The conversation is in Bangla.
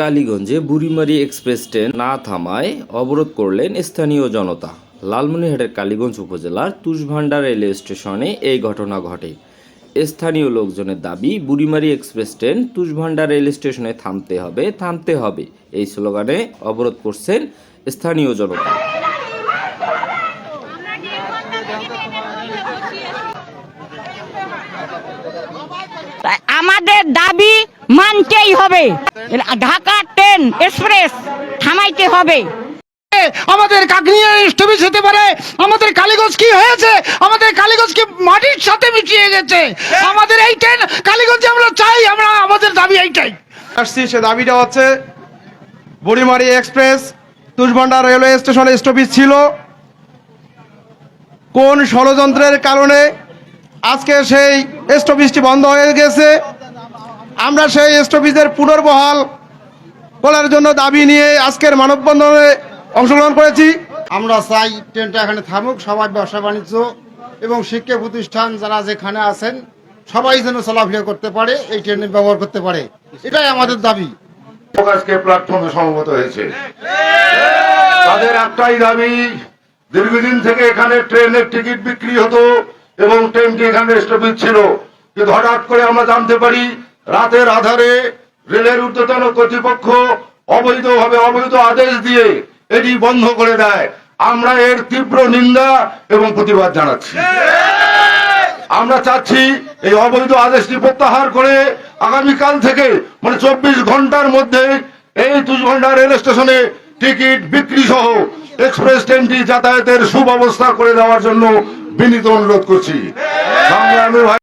কালীগঞ্জে বুড়িমারি এক্সপ্রেস ট্রেন না থামায় অবরোধ করলেন স্থানীয় জনতা। লালমনিরহাটের কালীগঞ্জ উপজেলার তুষভান্ডার রেলওয়ে স্টেশনে এই ঘটনা ঘটে। স্থানীয় লোকজনের দাবি Burimari express train Tushbhandar rail স্টেশনে থামতে হবে থামতে হবে। এই স্লোগানে অবরোধ করছেন স্থানীয় জনতা। আমাদের দাবি মানতেই হবে। ঢাকা ট্রেন এক্সপ্রেস থামাইতে হবে। আমাদের কাকনিয়া স্টপেজ হতে পারে। আমাদের কালীগঞ্জ কি হয়েছে? আমাদের কালীগঞ্জ কি মাটির সাথে মিশিয়ে গেছে? আমাদের এই ট্রেন কালীগঞ্জে আমরা চাই আমরা আমাদের দাবি এইটাই। আসছি সে দাবিটা হচ্ছে বুড়িমারি এক্সপ্রেস তুষভান্ডা রেলওয়ে স্টেশনে স্টপেজ ছিল। কোন ষড়যন্ত্রের কারণে আজকে সেই স্টপেজটি বন্ধ হয়ে গেছে? আমরা সেই স্টপেজের পুনর্বহাল করার জন্য দাবি নিয়ে আজকের মানববন্ধনে অংশগ্রহণ করেছি। আমরা চাই ট্রেনটা এখানে থামুক সবাই ব্যবসা বাণিজ্য এবং শিক্ষা প্রতিষ্ঠান যারা যেখানে আছেন সবাই যেন চলাফেরা করতে পারে এই ট্রেনের ব্যবহার করতে পারে। এটাই আমাদের দাবি। প্রকাশকে প্ল্যাটফর্মে সমবেত হয়েছে। তাদের একটাই দাবি দীর্ঘদিন থেকে এখানে ট্রেনের টিকিট বিক্রি হতো এবং ট্রেনটি এখানে স্টপিজ ছিল। কিন্তু হঠাৎ করে আমরা জানতে পারি রাতের আধারে রেলের ঊর্ধ্বতন কর্তৃপক্ষ অবৈধভাবে অবৈধ আদেশ দিয়ে এটি বন্ধ করে দেয়। আমরা এর তীব্র নিন্দা এবং প্রতিবাদ জানাচ্ছি। আমরা চাচ্ছি এই অবৈধ আদেশটি প্রত্যাহার করে আগামীকাল থেকে মানে চব্বিশ ঘণ্টার মধ্যে এই দুই ঘণ্টা রেল স্টেশনে টিকিট বিক্রি সহ এক্সপ্রেস ট্রেনটি যাতায়াতের সুব্যবস্থা করে দেওয়ার জন্য বিনীত অনুরোধ করছি।